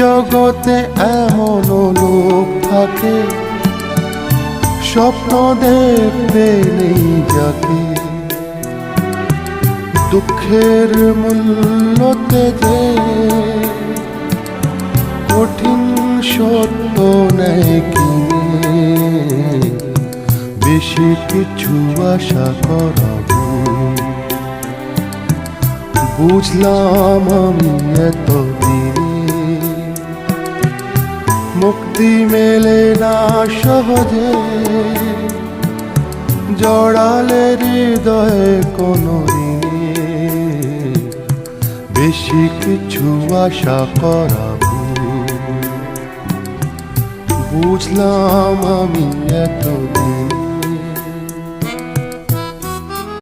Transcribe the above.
জগতে এমন লোক থাকে, স্বপ্ন দেখতে নেই যাকে। দুঃখের মূল্যতে যে কঠিন সত্য নেই কিনে, বেশি কিছু আশা করাবো। বুঝলাম আমি এতদিনে মুক্তি মেলে না সহজে। জড়ালে হৃদয়ে কোনো বেশি কিছু আশা করা বুঝলাম আমি এতদিন